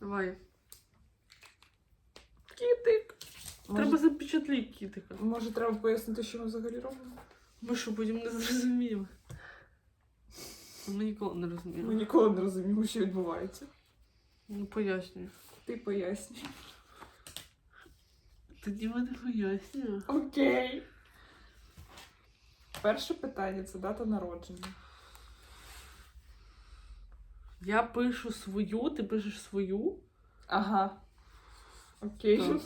Давай. Кітик. Треба Може, запечатлити кітика. може треба пояснити, що ми взагалі робимо? Ми що потім не зрозуміємо. Ми ніколи не розуміємо. Ми ніколи не розуміємо, що відбувається. Ну, пояснюю. Ти пояснюй. Тоді ми не пояснюємо. Окей. Перше питання це дата народження. Я пишу свою, ти пишеш свою. Ага. Окей. Так.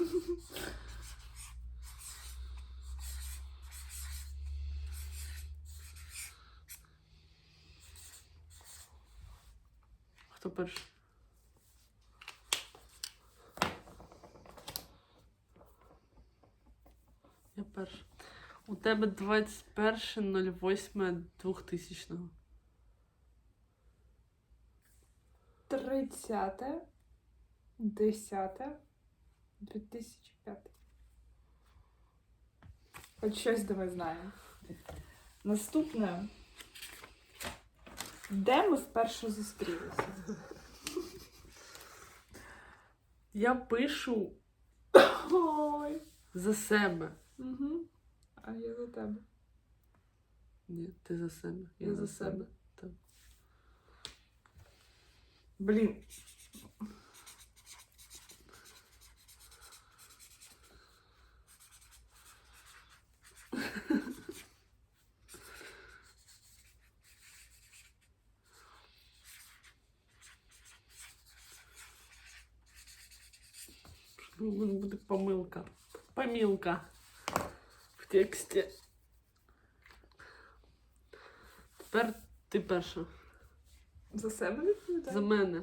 Хто перший? Я перша. У тебе 21.08.2000. 30. 10. 2005. Хоч щось де ми знаємо. Наступне. Де ми вперше зустрілися? Я пишу Ой. за себе. Угу. А я за тебе. Ні, ти за себе. Я за себе. Так. Блін. Ну, буде- буде помилка. Помилка в тексті. Тепер ти перша. За себе відповідаю? За мене.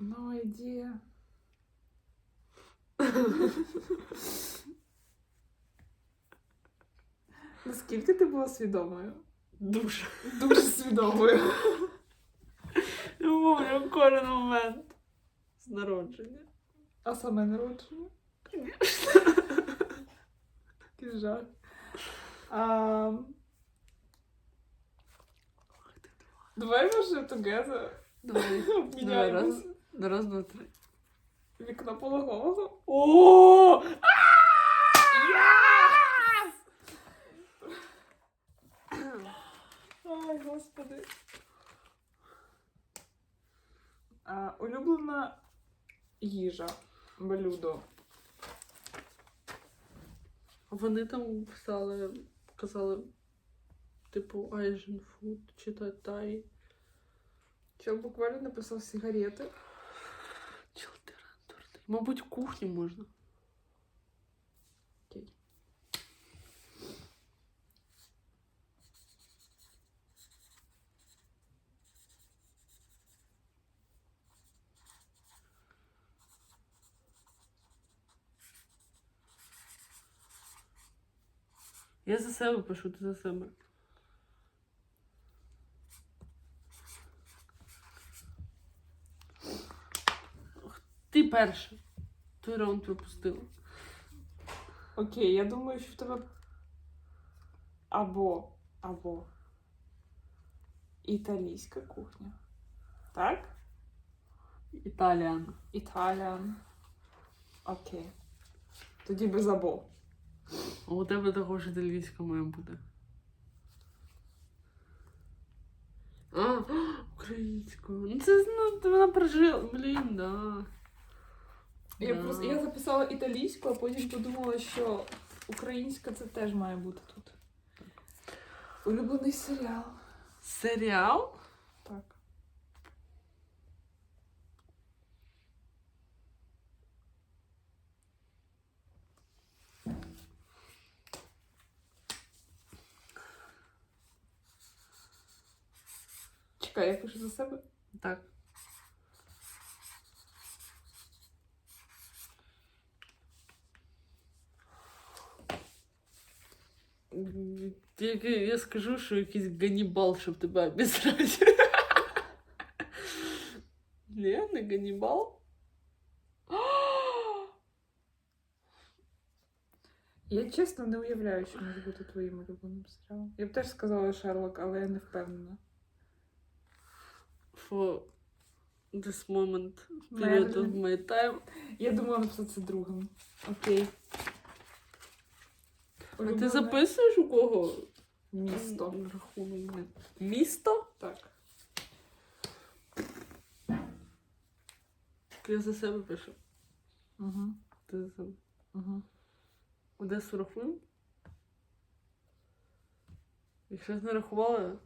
No idea. Наскільки ти була свідомою? Дуже. Дуже свідомою. Помню кожен момент з народження. А саме народження? Звісно. Який жах. А, давай може together Давай. Давай раз. раз, два, три. Вікно пологового. О! Ай, господи. А, улюблена їжа. Блюдо. Вони там писали, казали, типу, Asian food, чи то тай. Чел буквально написав сигарети. Чел. Мабуть, кухню можна. Я за себе пишу, ти за себе. Ти перша. Той раунд пропустила. Окей, я думаю, що в тебе або або італійська кухня. Так? Італіан. Італіан. Окей. Тоді без або. А у тебе також італійська має бути. А, українською. Ну це ну, вона прожила. Блін, да. Я, Да. просто, я записала італійську, а потім подумала, що українська це теж має бути тут. Улюблений серіал. Серіал? за себе. Так. М, Тільки я скажу, що якийсь ганібал, щоб тебе обісрати. Ні, не ганібал. Я чесно не уявляю, що може бути твоїм улюбленим серіалом. Я б теж сказала Шерлок, але я не впевнена. For this moment period of my time. Я думала написати це другим. Окей. А ти записуєш у кого? Місто. Рахунок. Місто? Так. Я за себе пишу. Угу. Ти за себе. Угу. Одесу рахуємо? Якщо не рахувала,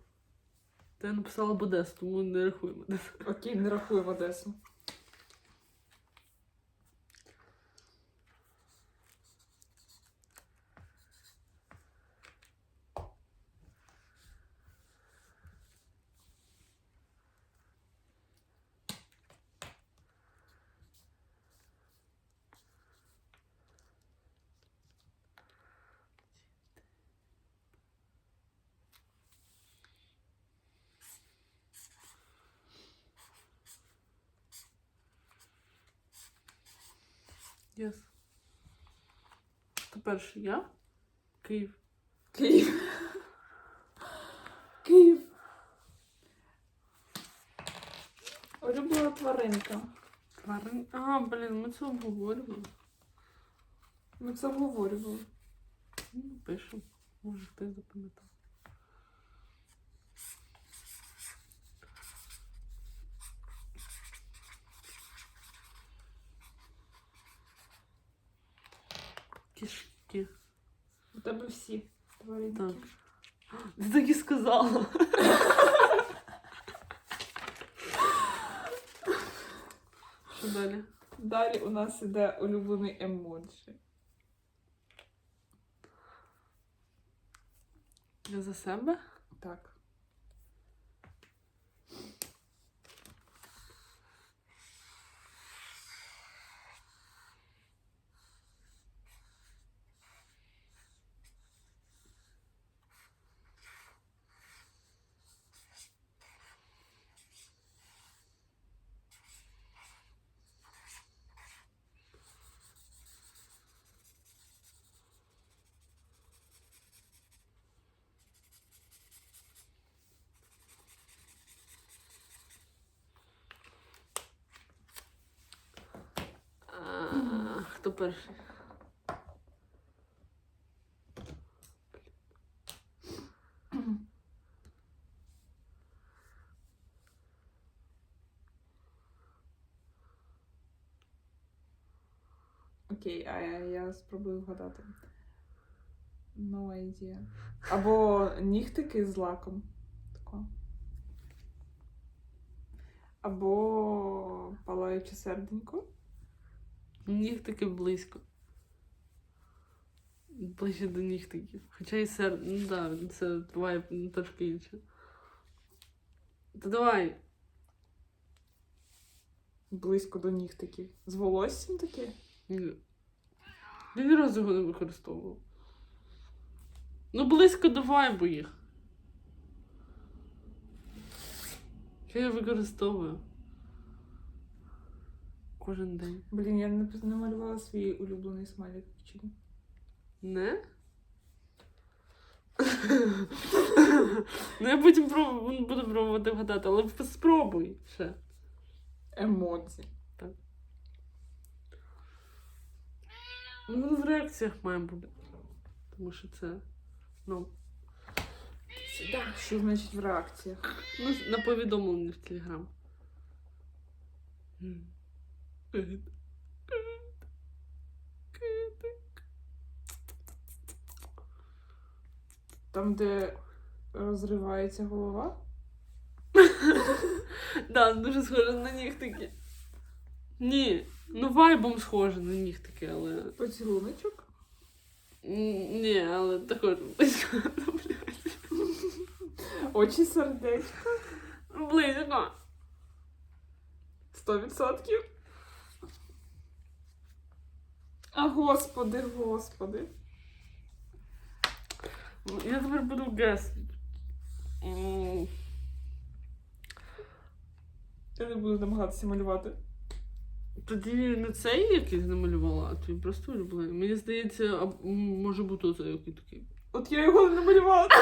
то я написала б Одесу, тому не рахуємо Одесу. Окей, не рахуємо Одесу. Yes. Хто перший? Я? Київ. Київ. Київ. Улюблена тваринка. Тварин. А, блін, ми це обговорювали. Ми це обговорювали. Ну, Пишемо. Може, ти запам'ятав. Кішки. У тебе всі тваринки. Так. Ти так і сказала. Що далі? Далі у нас іде улюблений емоджі. Я за себе? Так. А, Хто перший? Окей, а я, я спробую вгадати. No idea. Або нігтики з лаком. Тако. Або палаюче серденько. Ніг таки близько. Ближче до ніг таких. Хоча і сер... Ну да, це ну, трошки інше. Та давай. Близько до нігтиків. З волоссям таке? Ні. Я ні разу його не використовував. Ну, близько до вайбу їх. Що я використовую? Кожен день. Блін, я не намалювала свій улюблений смайлик вчора. Не? ну, я потім проб- буду пробувати вгадати, але спробуй ще. Емодзі. Ну, в реакціях має бути. Тому що це. Ну, Що значить в реакціях? ну на повідомлення в Телеграм. Кит. Кит. Китик. Там, де розривається голова? Да, дуже схоже на нігтики. Ні, ну вайбом схоже на нігтики, але. Поцілуночок? М, Ні, але також. Очі сердечко. Близько. Сто відсотків. А господи, господи. Я тепер буду гес. Я не буду намагатися малювати. Тоді не цей якийсь намалювала, а твій просто улюблений. Мені здається, може бути оцей який такий. От я його не намалювала.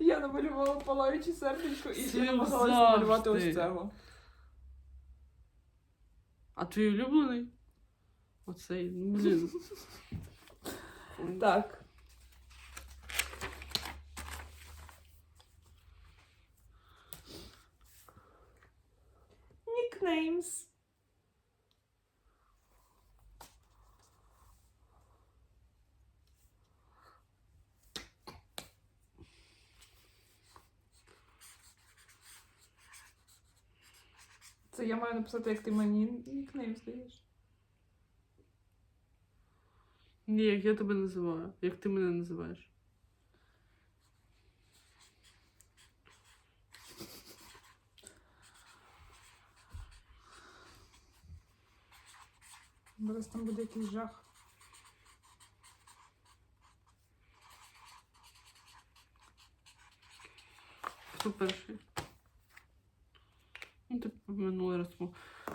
Я намалювала палаюче сердечко і, Це намалювати ось цього. А твій улюблений? Оцей, ну блін. Так. Nicknames. Я маю написати, як ти мені нікнейм здаєш. Ні, як я тебе називаю, як ти мене називаєш. Зараз там буде якийсь жах. Хто перший? Ну, ти минулий раз.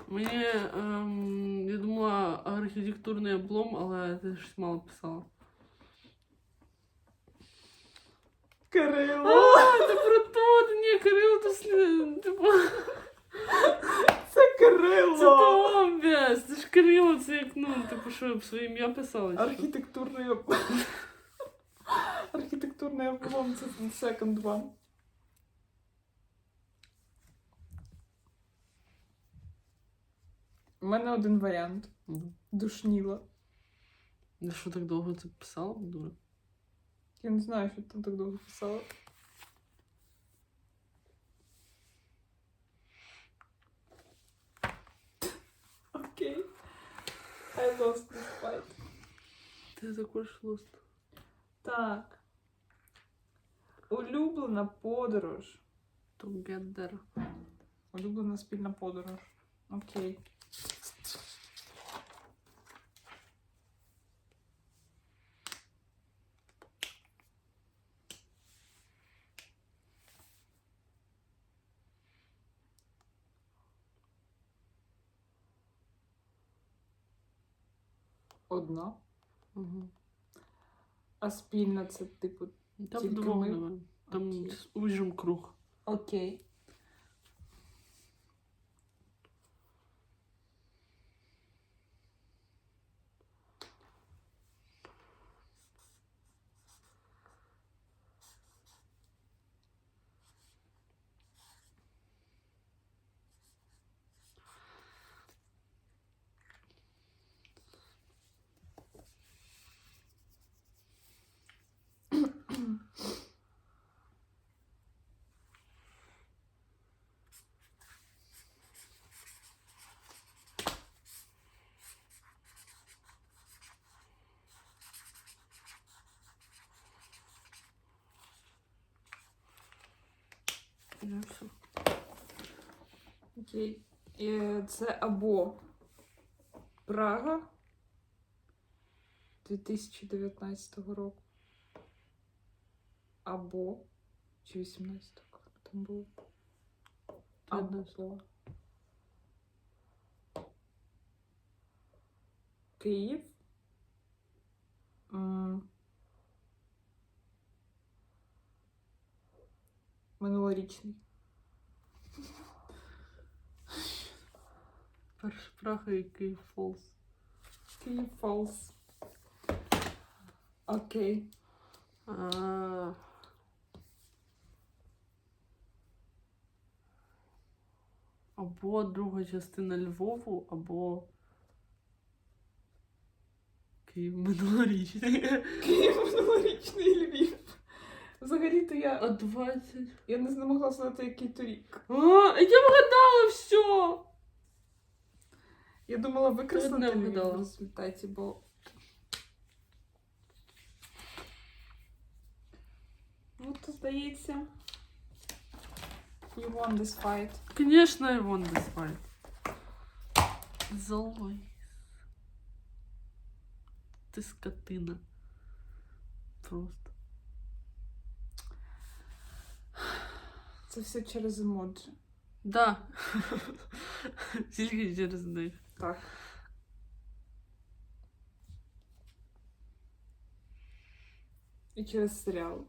Мені, ем, я думала, архітектурний облом, але ти щось мало писала. Кирило! А, ти про то, ні, Кирило, то слід, типу, Це Кирило! це то це ж Кирило, це як, ну, типу, що, своє ім'я писали? чи що? Архітектурний облом. Архітектурний облом це second one. У мене один варіант. Ну, Душніла. Я що так довго це писала? Дура. Я не знаю, що ти там так довго писала. Окей. I lost this fight. Ти також лост. Так. Улюблена подорож. Together. Улюблена спільна подорож. Окей. Одна. Угу. А спільна це типу. Там Тільки двох ми? давай. Там Окей. ужим круг. Окей. Все. Окей. Е, Це або Прага 2019 року. Або чи 18 го там було. Або Київ. Минулорічний. Перший Прага і Київ Фолс. Київ Фолс. Окей. А, Або друга частина Львову, або Київ минулорічний. Київ минулорічний Львів. Взагалі-то я, А 20. я не змогла знати, який то рік. А, я вгадала все! Я думала викреслити не Львів вгадала. в результаті, бо. Ну, то здається. You won this fight. Конечно, I won this fight. Злой. Ти скотина. Просто. Це все через емоджі. Да. Тільки через них. Так. І через серіал.